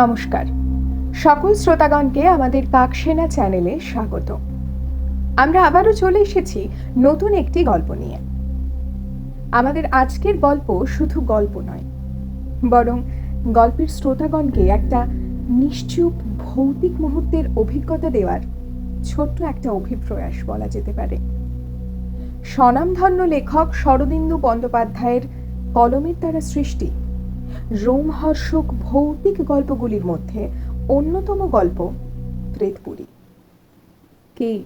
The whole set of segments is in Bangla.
নমস্কার। সকল শ্রোতাগণকে আমাদের কাকসেনা চ্যানেলে স্বাগত। আমরা আবারও চলে এসেছি নতুন একটি গল্প নিয়ে। আমাদের আজকের গল্প শুধু গল্প নয়, বরং গল্পের শ্রোতাগণকে একটা নিশ্চুপ ভৌতিক মুহূর্তের অভিজ্ঞতা দেওয়ার ছোট্ট একটা অভিপ্রয়াস বলা যেতে পারে। স্বনামধন্য লেখক শরদিন্দু বন্দ্যোপাধ্যায়ের কলমের দ্বারা সৃষ্টি রোমহর্ষক ভৌতিক গল্পগুলির মধ্যে অন্যতম গল্প প্রেতপুরী। কি?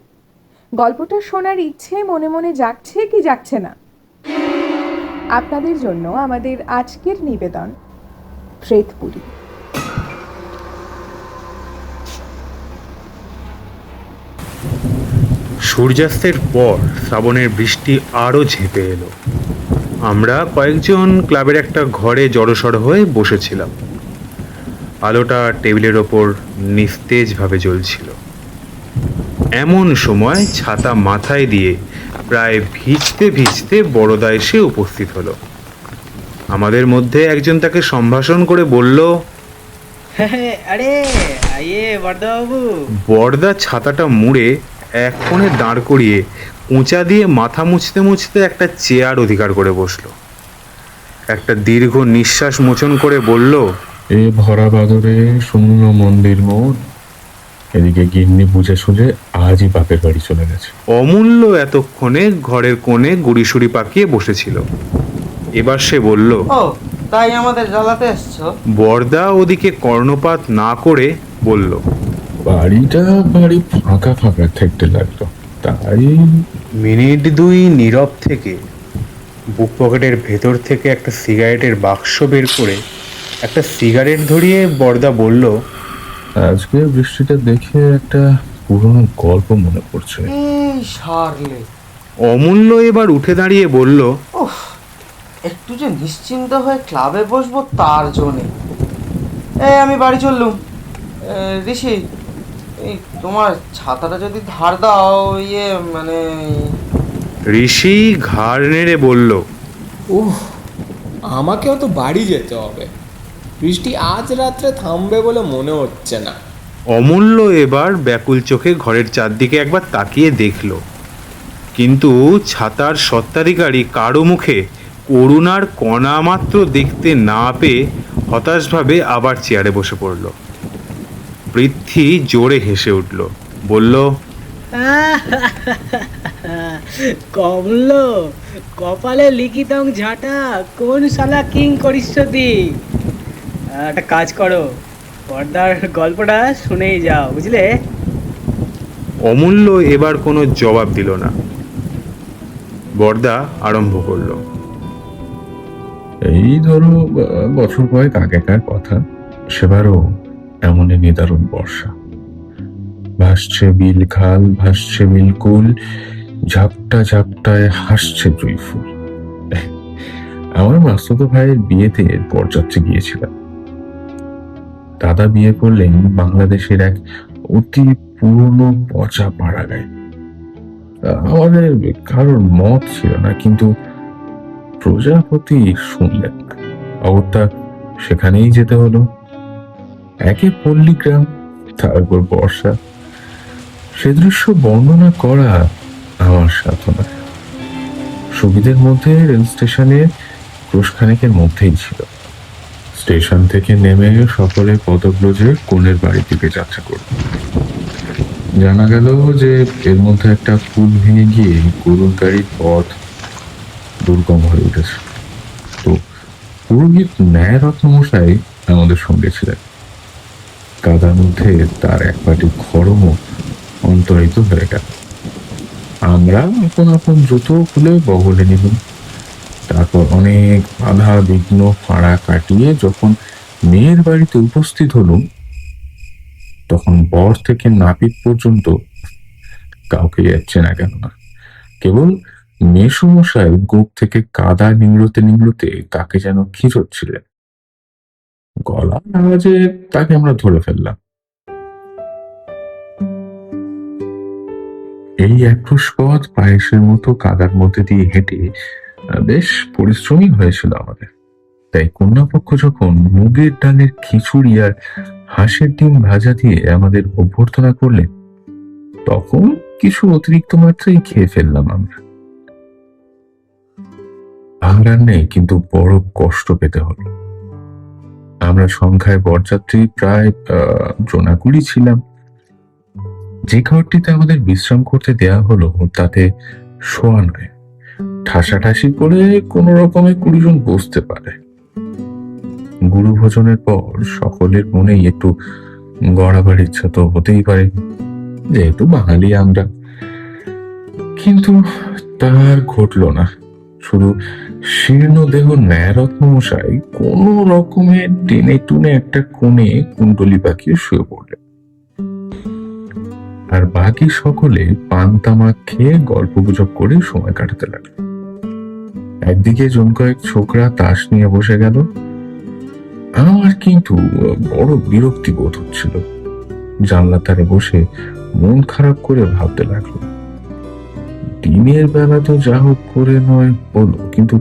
গল্পটা শোনার ইচ্ছে মনে মনে জাগছে কি জাগছে না? আপনাদের জন্য আমাদের আজকের নিবেদন প্রেতপুরী। সূর্যাস্তের পর শ্রাবণের বৃষ্টি আরও ঝেঁপে এলো। আমরা কয়েকজন ক্লাবের একটা ঘরে জড়সড় হয়ে বসেছিলাম। আলোটা টেবিলের ওপর নিস্তেজভাবে জ্বলছিল। এমন সময় ছাতা মাথায় দিয়ে প্রায় ভিজতে ভিজতে বড়দা এসে উপস্থিত হলো। আমাদের মধ্যে একজন তাকে সম্ভাষণ করে বলল আরে বরদা ছাতাটা মুড়ে এক কোণে দাঁড় করিয়ে উঁচা দিয়ে মাথা মুছতে মুছতে একটা চেয়ার অধিকার করে বসল। একটা দীর্ঘ নিঃশ্বাস মোচন করে বলল এ ভরা বাদরে শূন্য মন্দির মোড় এদিকে গিন্নি বুঝে সুঝে আজই বাপের বাড়ি চলে গেছে। অমূল্য এতক্ষণে ঘরের কোণে গুড়িসুড়ি পাকিয়ে বসেছিল। এবার সে বলল ও তাই আমাদের জ্বালাতে এসছো? বর্দা ওদিকে কর্ণপাত না করে বলল বাড়িটা বাড়ি ফাঁকা ফাঁকা থাকতে লাগল। তাই মিনিট দুই নীরব থেকে বুক পকেটের ভেতর থেকে একটা সিগারেটের বাক্স বের করে একটা সিগারেট ধরিয়ে বর্দা বলল আজকে বৃষ্টিটা দেখে একটা পুরনো গল্প মনে পড়ছে। এই সারলে অমূল্য এবার উঠে দাঁড়িয়ে বলল উফ একটু যে নিশ্চিন্ত হয়ে ক্লাবে বসবো তার জন্যে। এই আমি বাড়ি চললুম। ঋষি এই তোমার ছাতাটা যদি ধার দাও ইয়ে মানে ঋষি ঘাড় নেড়ে বলল উহ আমাকেও তো বাড়ি যেতে হবে। বৃষ্টি আজ রাত্রে থামবে বলে মনে হচ্ছে না। অমূল্য এবার ব্যাকুল চোখে ঘরের চারদিকে একবার তাকিয়ে দেখল। কিন্তু ছাতার সত্ত্বাধিকারী কারও মুখে করুণার কণা মাত্র দেখতে না পেয়ে হতাশভাবে আবার চেয়ারে বসে পড়ল। পৃথ্বী জোরে হেসে উঠল। বলল কমলো কপালে লিখিতং ঝাঁটা কোন শালা কিং করিস তুই একটা কাজ করো পর্দার গল্পটা শুনেই যাও বুঝলে? অমূল্য এবার কোনো জবাব দিল না। বর্দা আরম্ভ করল এই ধরো বছর কয়েক আগেকার কথা সেবারও এমনই নিদারুণ বর্ষা। ভাসছে বিল খাল, ভাসছে বিলকুল ঝাপটা ঝাপটায় হাসছে জুই ফুল। আমার মাস্তুতো ভাইয়ের বিয়েতে বরযাত্রী গিয়েছিলাম। দাদা বিয়ে করলেন বাংলাদেশের এক অতি পুরনো পচা পাড়া গায়ে আমাদের কারোর মত ছিল না, কিন্তু প্রজাপতি শুনলেন। অগত্যা সেখানেই যেতে হলো। একে পল্লী গ্রাম তারপর বর্ষা। সে দৃশ্য বর্ণনা করা আমার সাধনা। সুবিধের মধ্যে রেল স্টেশনে ক্রোশখানেকের মধ্যেই ছিল। স্টেশন থেকে নেমে সকলে পদব্রজে কোণের বাড়ির দিকে যাত্রা করল। জানা গেল যে এর মধ্যে একটা পুল ভেঙে গিয়ে গরুর গাড়ির পথ দুর্গম হয়ে উঠেছে। তো পুরোহিত ন্যায় রত্নমশাই আমাদের সঙ্গে ছিলেন। কাদার মধ্যে তার এক পাটি খড়মও অন্তরিত হয়ে গেল। আমরা আপন আপন জুতো খুলে বগলে নিলাম। তারপর অনেক বাধা বিঘ্ন ফাঁড়া কাটিয়ে যখন মেয়ের বাড়িতে উপস্থিত হলুম, তখন বর থেকে নাপিত পর্যন্ত কাউকে যাচ্ছে না কেন না। কেবল মেসমশাই গোপ থেকে কাদা নিংড়তে নিংড়তে কাকে যেন খিচচ্ছিলেন গলা আওয়াজে তাকে আমরা ধরে ফেললাম। এই একফুস পথ পায়েসের মতো কাদার মধ্যে দিয়ে হেঁটে বেশ পরিশ্রমী হয়েছিল আমাদের। তাই কন্যাপক্ষ যখন মুগের ডালের খিচুড়ি আর হাঁসের ডিম ভাজা দিয়ে আমাদের অভ্যর্থনা করলেন, তখন কিছু অতিরিক্ত মাত্রাই খেয়ে ফেললাম আমরা। ভাঙার নেই, কিন্তু বড় কষ্ট পেতে হলো। আমরা সংখ্যায় বরযাত্রী প্রায় আহ, জোনাকুলি ছিলাম। যে ঘরটিতে আমাদের বিশ্রাম করতে দেয়া হলো তাতে শোয়া নয়। ঠাসাঠাসি করে কোন রকমে কুড়ি জন বসতে পারে। গুরু ভোজনের পর সকলের মনেই একটু গড়াবার ইচ্ছা তো হতেই পারে যেহেতু বাঙালি আমরা। কিন্তু তার ঘটলো না। শুধু শীর্ণ দেহ ন্যায়রত্ন মশাই কোন রকমে টেনে টুনে একটা কোণে কুণ্ডলি পাকিয়ে শুয়ে পড়লেন। আর বাকি সকলে পান তামাক খেয়ে গল্প গুজব করে সময় কাটাতে লাগল একদিকে জন কয়েক ছোকরা তাস নিয়ে বসে গেল। আমার কিন্তু বড় বিরক্তি বোধ হচ্ছিল। জানলা ধারে বসে মন খারাপ করে ভাবতে লাগল। দিনের বেলা তো যা হোক করে নয় হলো কিন্তু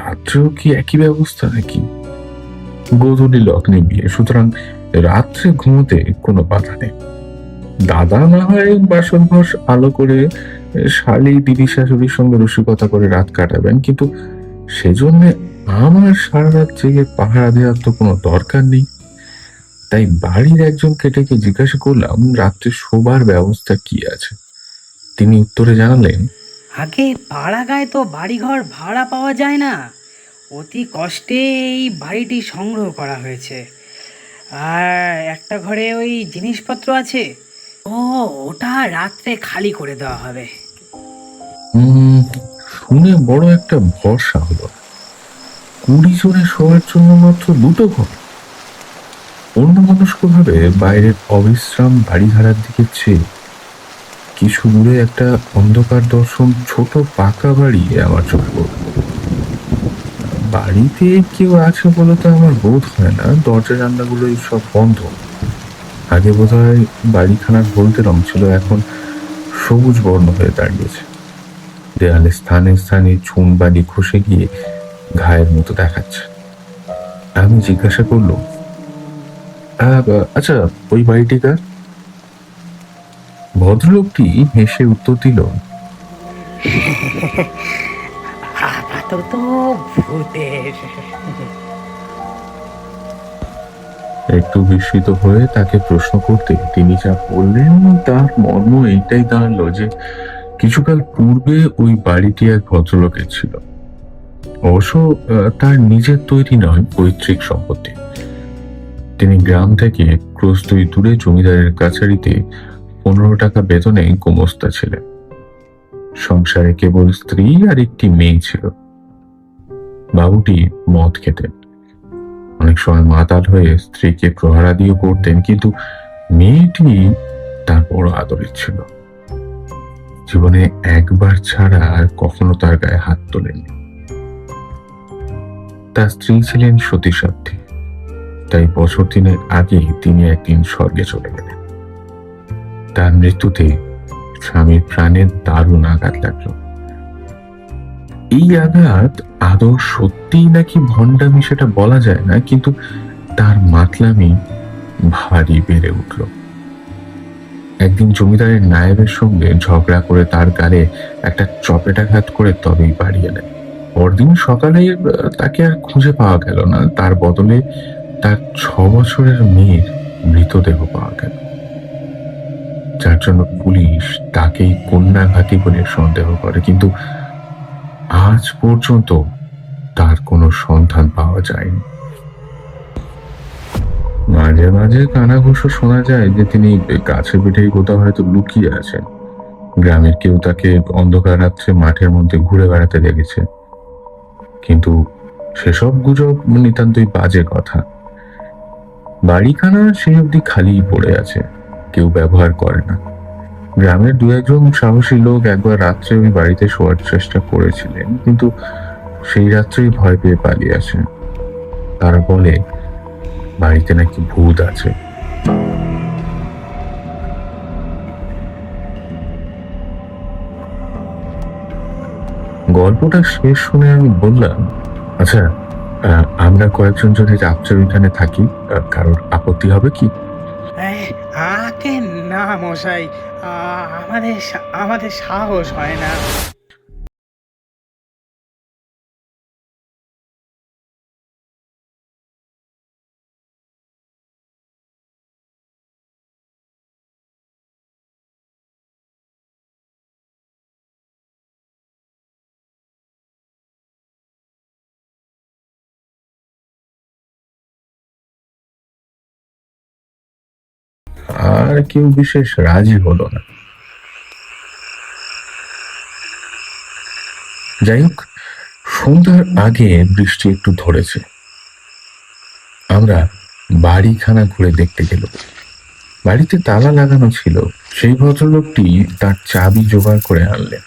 রাত্রেও কি একই ব্যবস্থা নাকি? গোধূলি লগ্নে বিয়ে সুতরাং রাত্রে ঘুমোতে কোনো বাধা নেই। দাদা না হয় বাসন ঘর আলো করে শালি দিদি শাশুড়ির সঙ্গে রসিকতা করে রাত কাটাবেন, কিন্তু সেজন্য আমার সারা রাত জেগে পাহারা দেওয়ার তো কোনো দরকার নেই। তাই বাড়ির একজনকে ডেকে জিজ্ঞাসা করলাম, রাত্রে শোবার ব্যবস্থা কি আছে? তিনি উত্তরে জানালেন আগে পাড়া গায়ে তো বাড়িঘর ভাড়া পাওয়া যায় না। অতি কষ্টে এই বাড়িটি সংগ্রহ করা হয়েছে। আর একটা ঘরে ওই জিনিসপত্র আছে। ও ওটা রাত্রে খালি করে দেওয়া হবে। শুনে বড় একটা ভরসা হলো। কুড়ি জনে শোয়ার জন্য মাত্র দুটো ঘর। অন্য ভাবে বাইরের অবিশ্রাম বাড়ি ভাড়ার দিকে চেয়ে কিছু দূরে একটা অন্ধকার দর্শন ছোট পাকা বাড়ি আমার চোখে পড়ল। বাড়িতে কেউ আছে বলে তো আমার বোধ হয় না দরজা জানলাগুলো সব বন্ধ। আগে বোধ হয় বাড়িখানার বলতে রং ছিল এখন সবুজ বর্ণ হয়ে দাঁড়িয়েছে। দেয়ালে স্থানে স্থানে চুন বালি খসে গিয়ে ঘায়ের মতো দেখাচ্ছে। আমি জিজ্ঞাসা করল "আহ, আচ্ছা ওই বাড়িটিকার ভদ্রলোকটি হেসে উত্তর দিল আপাতত ভূতের একটু বিস্মিত হয়ে তাকে প্রশ্ন করতে তিনি যা বললেন তার মর্ম এইটাই দাঁড়াল যে কিছুকাল পূর্বে ওই বাড়িটি এক ভদ্রলোকের ছিল। অবশ্য তার নিজের তৈরি নয় পৈতৃক সম্পত্তি। তিনি গ্রাম থেকে ক্রোশ দুই দূরে জমিদারের কাছারিতে পনেরো টাকা বেতনে গোমস্তা ছিলেন। সংসারে কেবল স্ত্রী আর একটি মেয়ে ছিল। বাবুটি মদ খেতেন। অনেক সময় মাতাল হয়ে স্ত্রীকে প্রহারাদিও করতেন, কিন্তু মেয়েটি তার বড় আদরের ছিল। জীবনে একবার ছাড়া আর কখনো তার গায়ে হাত তোলেননি। তার স্ত্রী ছিলেন সতীসাধ্যী, তাই বছর দিনের আগে তিনি একদিন স্বর্গে চলে গেলেন। তার মৃত্যুতে স্বামীর প্রাণের দারুণ আঘাত লাগল। এই আঘাত আদৌ সত্যিই নাকি ভণ্ডামি সেটা বলা যায় না, কিন্তু তার মাতলামি ভারী বেড়ে উঠল। একদিন জমিদারের নায়েবের সঙ্গে ঝগড়া করে তার গালে একটা চপেটাঘাত করে তবেই বাড়ি এলেন। পরদিন সকালে তাকে আর খুঁজে পাওয়া গেল না। তার বদলে তার ছ বছরের মেয়ের মৃতদেহ পাওয়া গেল। যার জন্য পুলিশ তাকেই কন্যাঘাতী বলে সন্দেহ করে। কিন্তু আজ পর্যন্ত তার কোনো সন্ধান পাওয়া যায়নি। মাঝে মাঝে কানাঘুষো শোনা যায় যে তিনি গাছে পিঠেই কোথাও হয়তো লুকিয়ে আছেন। গ্রামের কেউ তাকে অন্ধকার রাত্রে মাঠের মধ্যে ঘুরে বেড়াতে দেখেছে। কিন্তু সেসব গুজব নিতান্তই বাজে কথা। বাড়িখানা সেই অবধি খালিই পড়ে আছে। কেউ ব্যবহার করে না। গ্রামের দু একজন সাহসী লোক একবার রাত্রে ওই বাড়িতে শোয়ার চেষ্টা করেছিলেন, কিন্তু সেই রাত্রেই ভয় পেয়ে পালিয়ে আসেন। তারা বলে, বাড়িতে নাকি ভূত আছে। গল্পটা শেষ শুনে আমি বললাম আচ্ছা আমরা কয়েকজন যদি রাত্রে ওইখানে থাকি কারোর আপত্তি হবে কি? না মশাই আমাদের আমাদের সাহস হয় না। আর কেউ বিশেষ রাজি হলো না। যাই হোক, সন্ধ্যার আগে বৃষ্টি একটু ধরেছে। আমরা বাড়িখানা ঘুরে দেখতে গেল বাড়িতে তালা লাগানো ছিল। সেই ভদ্রলোকটি তার চাবি জোগাড় করে আনলেন।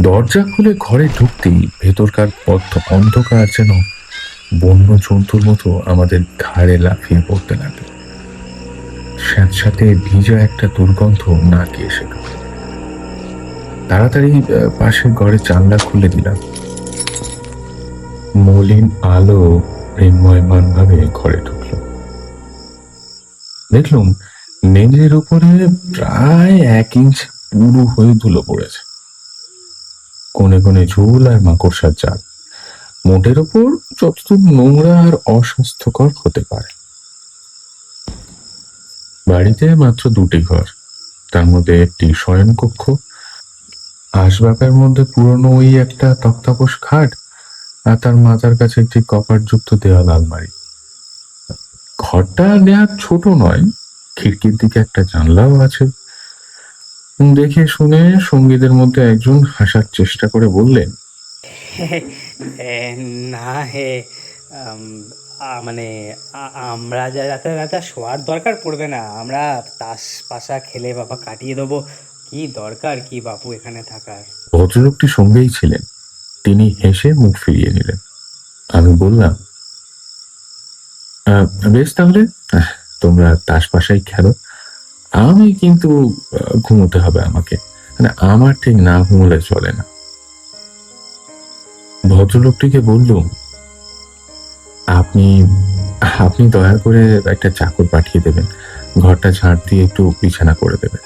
দরজা খুলে ঘরে ঢুকতেই ভেতরকার পথ অন্ধকার যেন বন্য জন্তুর মতো আমাদের ঘাড়ে লাফিয়ে পড়তে লাগল। স্যাঁতস্যাঁতে ভিজা একটা দুর্গন্ধ নাকে এসে তাড়াতাড়ি পাশের ঘরে জানলা খুলে দিলাম। মলিন আলো প্রেমময়মান ভাবে ঘরে ঢুকলো। দেখলুম মেঝের উপরে প্রায় এক ইঞ্চ পুরু হয়ে ধুলো পড়েছে। কোণে কোণে ঝুল আর মাকড়সার জাল। মোটের ওপর যতটুকু নোংরা আর অস্বাস্থ্যকর হতে পারে। বাড়িতে মাত্র দুটি ঘর। তার মধ্যে একটি শয়নকক্ষ। আসবাবের মধ্যে পুরনো ওই একটা তক্তাপোষ খাট আর তার মাথার কাছে একটি কপাটযুক্ত দেওয়াল আলমারি। ঘরটা নেয়ার ছোট নয়, খিড়কির দিকে একটা জানলাও আছে। দেখে শুনে সঙ্গীদের মধ্যে একজন হাসার চেষ্টা করে বললেন না হে মানে আমরা যা রাতে রাতে শোয়ার দরকার পড়বে না আমরা তাস পাশা খেলে বাবা কাটিয়ে দেবো। কি দরকার কি বাপু এখানে থাকার? ভদ্রলোকটি সঙ্গেই ছিলেন। তিনি হেসে মুখ ফিরিয়ে নিলেন। আমি বললাম "আহ, বেশ তাহলে তোমরা তাস পাশাই খেলো। আমি কিন্তু ঘুমোতে হবে আমাকে। মানে আমার ঠিক না ঘুমোলে চলে না। ভদ্রলোকটিকে বললুম আপনি আপনি দয়া করে একটা চাকর পাঠিয়ে দেবেন। ঘরটা ঝাড় দিয়ে একটু বিছানা করে দেবেন।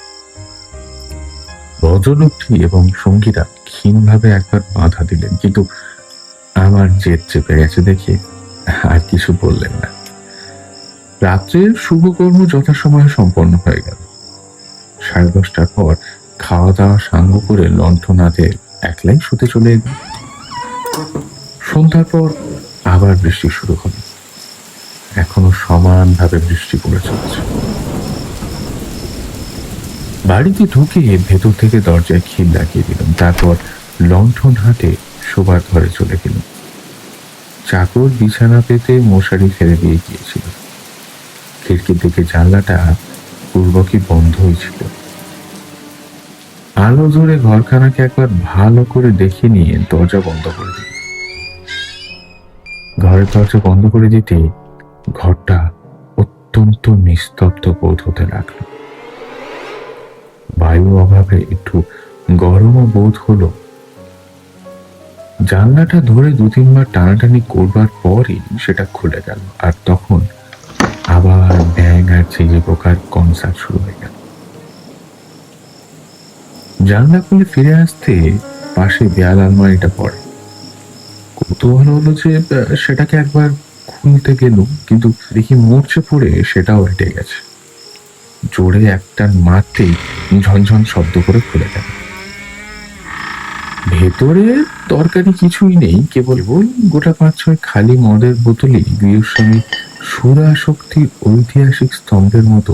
ভদ্রলোকটি এবং সঙ্গীরা ক্ষীণভাবে একবার বাধা দিলেন, কিন্তু আমার জেদ চেপে গেছে দেখে আর কিছু বললেন না। রাত্রের শুভকর্ম যথাসময়ে সম্পন্ন হয়ে গেল। সাড়ে দশটার পর খাওয়া দাওয়া সাঙ্গ করে লণ্ঠনাথে একলাই শুতে চলে এলাম সন্ধ্যার পর আবার বৃষ্টি শুরু হলো। এখনও সমানভাবে বৃষ্টি পড়ে চলেছে। বাড়িতে ঢুকে ভেতর থেকে দরজায় খিল লাগিয়ে দিলাম। তারপর লণ্ঠন হাতে শোবার ঘরে চলে গেলাম। চাকর বিছানা পেতে মশারি ফেলে দিয়ে গিয়েছিল। খিড়কির দিকে জানলাটা পূর্বকই বন্ধই ছিল। আলো জোরে ঘরখানাকে একবার ভালো করে দেখে নিয়ে দরজা বন্ধ করে দিল ঘরের দরজা বন্ধ করে দিতে ঘরটা অত্যন্ত নিস্তব্ধ বোধ হতে লাগল। বায়ু অভাবে একটু গরমও বোধ হলো। জানলাটা ধরে দু তিনবার টানাটানি করবার পরই সেটা খুলে গেল আর তখন আবার ব্যাং আর চিলি পোকার কনসার্ট শুরু হয়ে গেল। জানলা খুলে ফিরে আসতে পাশে দেয়াল আলমারিটা পড়ে। কৌতূহল হলো যে সেটাকে একবার খুলতে গেলুম, কিন্তু দেখি মরচে পড়ে সেটাও হেঁটে গেছে। জোরে একটা মারতেই ঝনঝন শব্দ করে খুলে গেল। ভেতরে তরকারি কিছুই নেই, কেবল কেবল গোটা পাঁচ ছয় খালি মদের বোতলই বীরস্বামী সুরা শক্তির ঐতিহাসিক স্তম্ভের মতো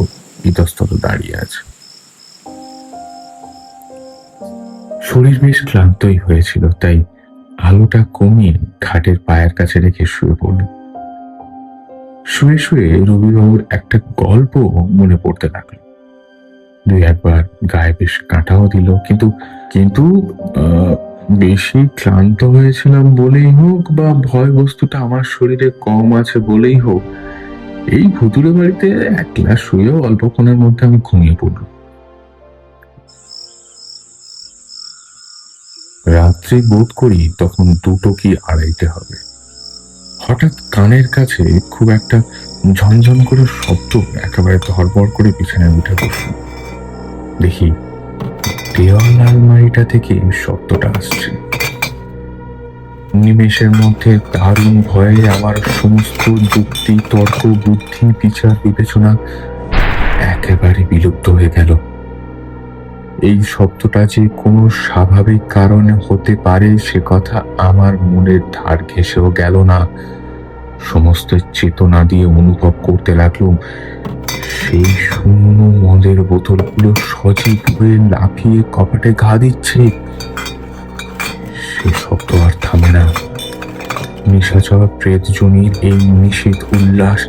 ইতস্তত দাঁড়িয়ে আছে। শরীর বেশ ক্লান্তই হয়েছিল, তাই আলোটা কমিয়ে খাটের পায়ের কাছে রেখে শুয়ে পড়ল। শুয়ে শুয়ে রবিবাবুর একটা গল্প মনে পড়তে লাগল। দুই একবার গায়ে বেশ কাঁটাও দিল, কিন্তু কিন্তু বেশি ক্লান্ত হয়েছিলাম বলেই হোক বা ভয় বস্তুটা আমার শরীরে কম আছে বলেই হোক, এই ভুতুরে বাড়িতে একলা শুয়েও অল্পক্ষণের মধ্যে আমি ঘুমিয়ে পড়ল রাত্রে বোধ করি তখন দুটো কি আড়াইতে হবে। হঠাৎ কানের কাছে খুব একটা ঝনঝন করে শব্দ একেবারে ধরবড় করে বিছানায় উঠে বসল। দেখি, দেওয়াল আলমারিটা থেকে শব্দটা আসছে। নিমেষের মধ্যে দারুণ ভয়ে আমার সমস্ত যুক্তি, তর্ক, বুদ্ধি, বিচার, বিবেচনা একেবারে বিলুপ্ত হয়ে গেল। এই শব্দটা যে কোনো স্বাভাবিক কারণে হতে পারে, সে কথা আমার মনের ধার ঘেঁষেও গেল না। সমস্ত চেতনা দিয়ে অনুভব করতে লাগলুম। সেই শূন্য মদের বোতলগুলো সজীব হয়ে লাফিয়ে কপাটে ঘা দিচ্ছে। সে শব্দ আর থামে না। নিশাচর প্রেত জমির এই নিষিদ্ধ উল্লাস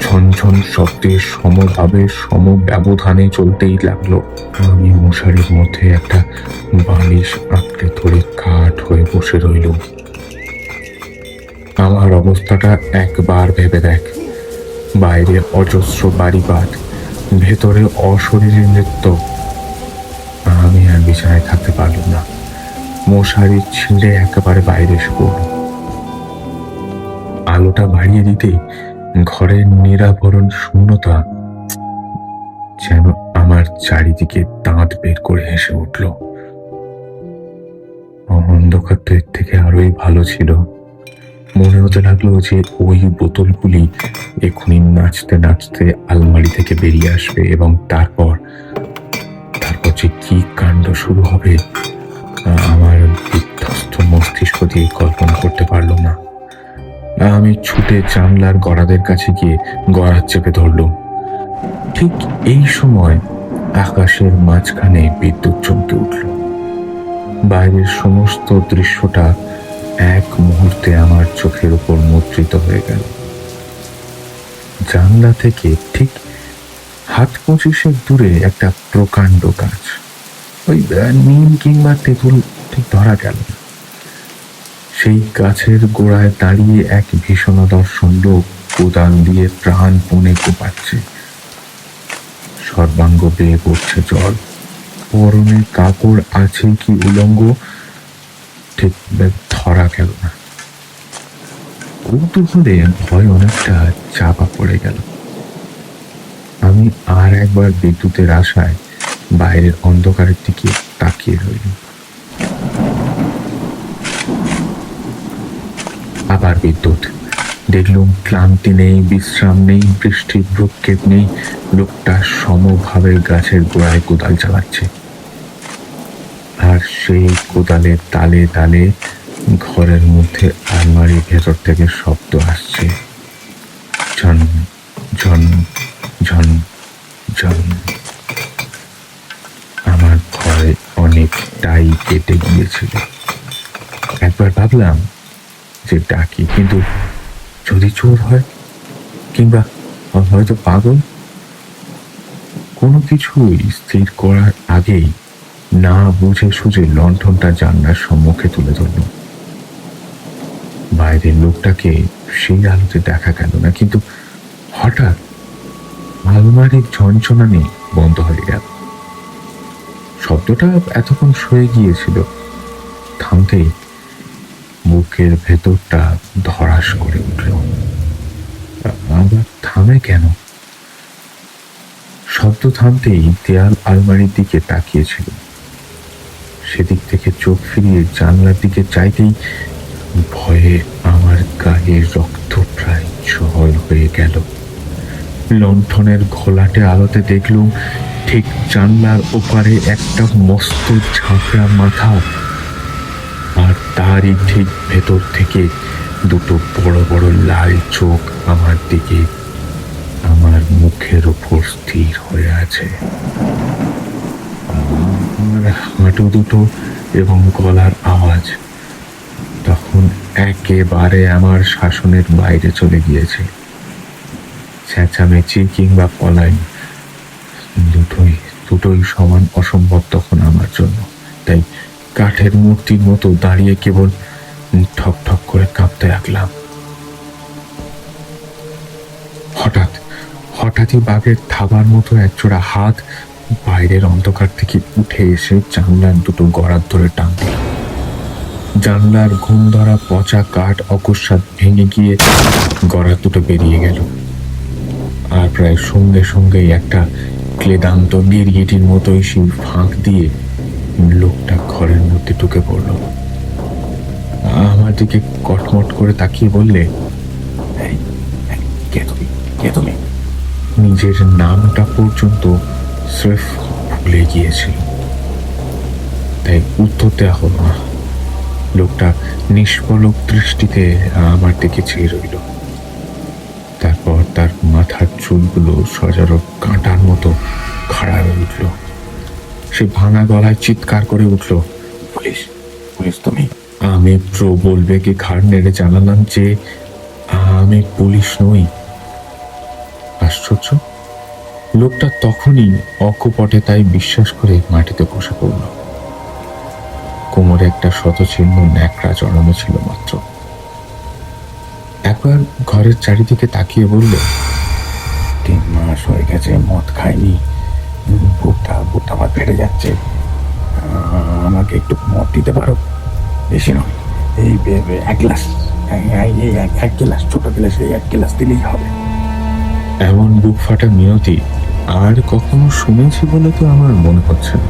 ঝনঝন শব্দে সমভাবে সম ব্যবধানে চলতেই লাগল। আমি মশারির মধ্যে একটা বালিশ আঁকড়ে ধরে কাঠ হয়ে বসে রইল। আমার অবস্থাটা একবার ভেবে দেখ। বাইরে অজস্র বাড়িপাট ভেতরে অশরীরী নৃত্য। আমি আর বিছানায় থাকতে পারলাম না। মশারি ছিঁড়ে একেবারে বাইরে এসে পড়ল আলোটা বাড়িয়ে দিতে ঘরের নিরাভরণ শূন্যতা যেন আমার চারিদিকে দাঁত বের করে হেসে উঠল। অন্ধকার থেকে আরোই ভালো ছিল। মনে হতে লাগল যে ওই বোতলগুলি এখনই নাচতে নাচতে আলমারি থেকে বেরিয়ে আসবে এবং তারপর তারপর যে কি কাণ্ড শুরু হবে, আমার বিধ্বস্ত মস্তিষ্ক দিয়ে কল্পনা করতে পারল না। আমি ছুটে জানলার গড়াদের কাছে গিয়ে গড়া চেপে ধরলুম। ঠিক এই সময় আকাশের মাঝখানে বিদ্যুৎ চমকে উঠল। বাইরের সমস্ত দৃশ্যটা এক মুহূর্তে আমার চোখের উপর মুদ্রিত হয়ে গেল। জানলা থেকে ঠিক হাত পঁচিশের দূরে একটা প্রকাণ্ড গাছ। ওই নিম কিংবা তেঁতুল ঠিক ধরা গেল না। সেই গাছের গোড়ায় দাঁড়িয়ে এক ভীষণদর্শন লোক কোদাল দিয়ে প্রাণ পণে কোপাচ্ছে। সর্বাঙ্গ বেয়ে পড়ছে জল। পরনে কাপড় আছে কি উলঙ্গ? ঠিক ধরা গেল না। কৌতূহলে ভয় অনেকটা চাপা পড়ে গেল। আমি আর একবার বিদ্যুতের আশায় বাইরের অন্ধকারের দিকে তাকিয়ে রইল আবার বিদ্যুৎ। দেখলুম ক্লান্তি নেই, বিশ্রাম নেই, বৃষ্টির ভ্রুক্ষেপ নেই। লোকটা সমভাবে গাছের গোড়ায় কোদাল চালাচ্ছে। আর সেই কোদালের তালে তালে ঘরের মধ্যে আলমারির ভেতর থেকে শব্দ আসছে। ঝন ঝন ঝন ঝন। আমার ভয় অনেকটাই কেটে গিয়েছিল। একবার ভাবলাম যে ডাকি, কিন্তু যদি চোর হয়, কিংবা হয়তো পাগল, কোনো কিছুই স্থির করার আগেই না বুঝে সুঝে লণ্ঠনটা জানলার সম্মুখে তুলে ধরল। বাইরের লোকটাকে সেই আলোতে দেখা গেল না, কিন্তু হঠাৎ আলমারির ঝনঝনানি বন্ধ হয়ে গেল। শব্দটা এতক্ষণ সয়ে গিয়েছিল, থামতেই বুকের ভেতরটা ধরাস করে উঠল। আবার থামে কেন? শব্দ থামতেই দেয়াল আলমারির দিকে তাকিয়েছিল। সেদিক থেকে চোখ ফিরিয়ে জানলার দিকে চাইতেই ভয়ে আমার গায়ে রক্ত প্রায় জল হয়ে গেল। লণ্ঠনের ঘোলাটে আলোতে দেখলুম, ঠিক জানলার ওপারে একটা মস্ত ঝাঁকড়া মাথা তারই ঠিক ভেতর থেকে দুটো বড় বড় লাল চোখ আমার দিকে আমার মুখের ওপর স্থির হয়ে আছে। হাঁটু দুটো এবং গলার আওয়াজ তখন একেবারে আমার শাসনের বাইরে চলে গিয়েছে। চেঁচামেচি কিংবা পলাই দুটোই দুটোই সমান অসম্ভব তখন আমার জন্য। তাই কাঠের মূর্তির মতো দাঁড়িয়ে কেবল ঠক ঠক করে কাঁপতে লাগলাম। হঠাৎ, হঠাৎই বাঘের থাবার মতো একজোড়া হাত বাইরের অন্ধকার থেকে উঠে এসে জানলার দুটো গড়ার ধরে টান দিল। জানলার ঘুম ধরা পচা কাঠ অকস্মাৎ ভেঙে গিয়ে গড়া দুটো বেরিয়ে গেল। আর প্রায় সঙ্গে সঙ্গেই একটা ক্লেদান্ত গিরগিটির মতোই সেই ফাঁক দিয়ে লোকটা ঘরের মধ্যে ঢুকে পড়ল। আমার দিকে কটমট করে তাকিয়ে বললে "এই, এই, কে তুমি? কে তুমি? নিজের নামটা পর্যন্ত স্রেফ ভুলে গিয়েছিল। তাই উত্তর দেওয়া হলো না। লোকটা নিষ্পলক দৃষ্টিতে আমার দিকে চেয়ে রইল। তারপর তার মাথার চুলগুলো সজারো কাঁটার মতো খাড়া হয়ে উঠল। সে ভাঙা গলায় চিৎকার করে উঠল, পুলিশ পুলিশ তুমি। আমি প্রবল বেগে ঘাড় নেড়ে জানালাম যে, আমি পুলিশ নই। আশ্চর্য? লোকটা তখনই অকপটে তাই বিশ্বাস করে মাটিতে বসে পড়ল। কোমরে একটা শতচিহ্ন ন্যাকড়া জড়ানো ছিল মাত্র। একবার ঘরের চারিদিকে তাকিয়ে বলল, তিন মাস হয়ে গেছে, মদ খাইনি। বুকটা বুকটা আমার ফেটে যাচ্ছে। আমাকে একটু মদ দিতে পারো? বেশি নয়। এই এক গ্লাস। এই- এক- গ্লাস, ছোট গ্লাস, এই এক গ্লাস দিলেই হবে। এমন বুক ফাটা মিনতি আর কখনো শুনেছি বলে তো আমার মনে হচ্ছে না।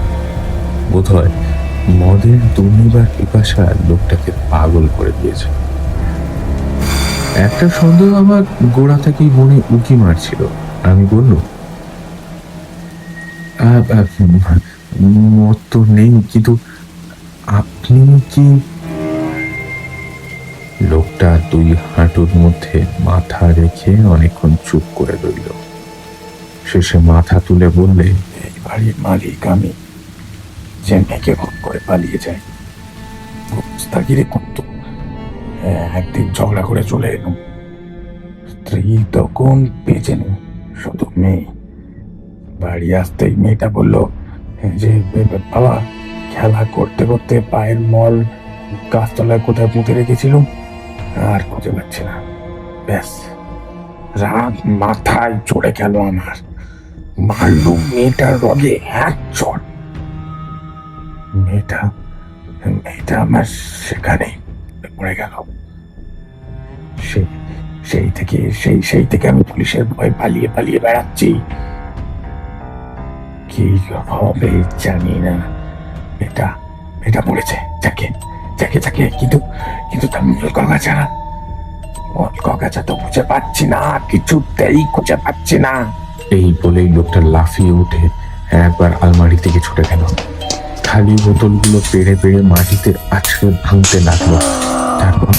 বোধ হয় মদের দুর্নিবার পিপাসা লোকটাকে পাগল করে দিয়েছে। একটা সন্দেহ আমার গোড়া থেকেই মনে উঁকি মারছিল। আমি বলল "আ- আ- মদ তো নেই, কিন্তু আপনি কি লোকটা দুই হাঁটুর মধ্যে মাথা রেখে অনেকক্ষণ চুপ করে রইল? শেষে মাথা তুলে বললে, এই বাড়ির মালিক আমি চেন্নাইকে ভোগ করে পালিয়ে যাই গুস্তাগিরি করতো একদিন ঝগড়া করে চলে এলাম। স্ত্রী তখন বেঁচে নেই, শুধু মেয়ে। বাড়ি আসতেই মেয়েটা বলল যে, "বে- বে- বাবা, খেলা করতে করতে পায়ের মল গাছতলায় কোথায় পুঁতে রেখেছিলাম? আর খুঁজে পাচ্ছি না। ব্যাস রাগ মাথায় চড়ে গেল আমার। মারলুম মেয়েটার রগে এক চড় মেয়েটা মেয়েটা আমার সেখানে পড়ে গেল। সেই সেই থেকে, সেই সেই থেকে আমি পুলিশের ভয় পালিয়ে পালিয়ে বেড়াচ্ছি। হবে জানি না। এটা এটা যাকে যাকে যাকে। কিন্তু কিন্তু তার তো খুঁজে পাচ্ছি না খুঁজে পাচ্ছি না। এই বলেই লোকটা লাফিয়ে উঠে একবার আলমারি থেকে ছুটে গেল। খালি বোতলগুলো পেড়ে পেড়ে মাটিতে আছড়ে ভাঙতে লাগল। তারপর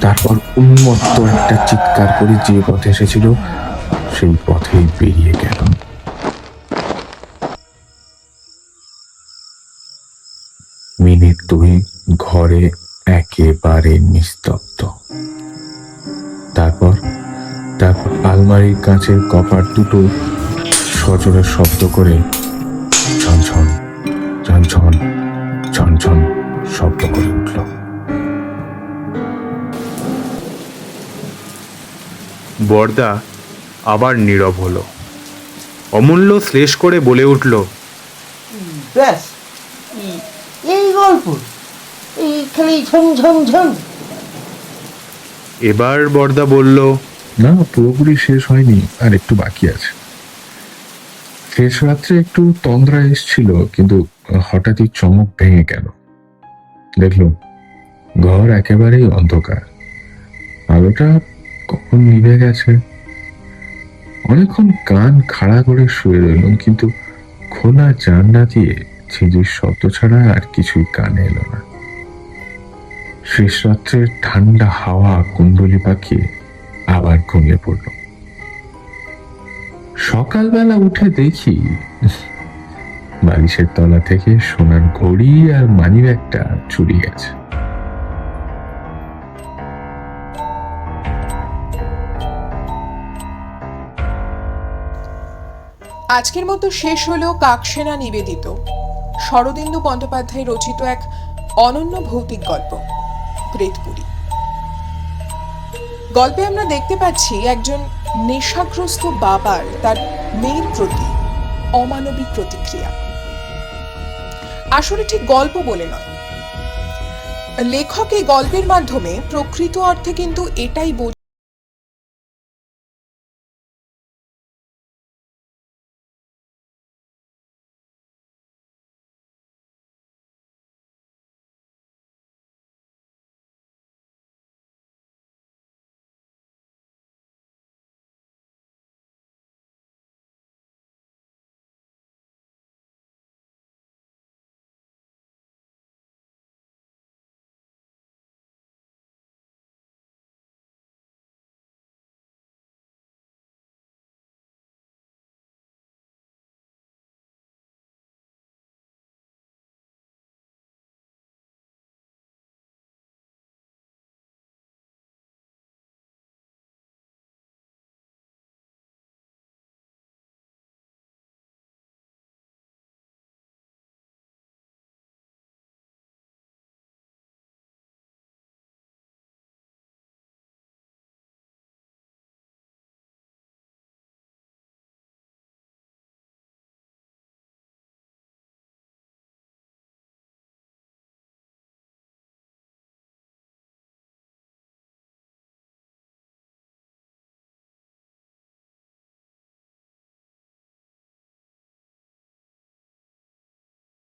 তারপর উন্মত্ত একটা চিৎকার করে যে পথে এসেছিল, সেই পথেই বেরিয়ে গেল। মিনিট দুই ঘরে একেবারে নিস্তব্ধ। তারপর তারপর আলমারির কাঁচের কপার দুটো সজোরে শব্দ করে ঝনঝন ঝনঝন ঝনঝন শব্দ করে উঠল। বর্দা আবার নীরব হলো। অমূল্য শ্লেষ করে বলে উঠল ব্যাস গল্প এই খালি ঝম ঝম ঝম। এবার বর্দা বলল না পুরোপুরি শেষ হয়নি আর একটু বাকি আছে। শেষ রাত্রে একটু তন্দ্রা এসছিল কিন্তু হঠাৎই চমক ভেঙে গেল। দেখল ঘর একেবারেই অন্ধকার। আলোটা কখন নিভে গেছে? অনেকক্ষণ কান খাড়া করে শুয়ে রইলাম কিন্তু খোলা জানলা দিয়ে ঝিঝির শব্দ ছাড়া আর কিছুই কানে এলো না। শেষ রাত্রের ঠান্ডা হাওয়া কুণ্ডলি পাকিয়ে আবার ঘুমিয়ে পড়ল। সকালবেলা উঠে দেখি বালিশের তলা থেকে সোনার ঘড়ি আর মানি ব্যাগটা চুরি গেছে। আজকের মতো শেষ হলো কাকসেনা নিবেদিত। শরদিন্দু বন্দ্যোপাধ্যায় রচিত এক অনন্য ভৌতিক গল্প প্রেতপুরী গল্পে আমরা দেখতে পাচ্ছি একজন নেশাগ্রস্ত বাবার, তার মেয়ের প্রতি অমানবিক প্রতিক্রিয়া। আসলে ঠিক গল্প বলে নয়। লেখক এই গল্পের মাধ্যমে প্রকৃত অর্থে কিন্তু এটাই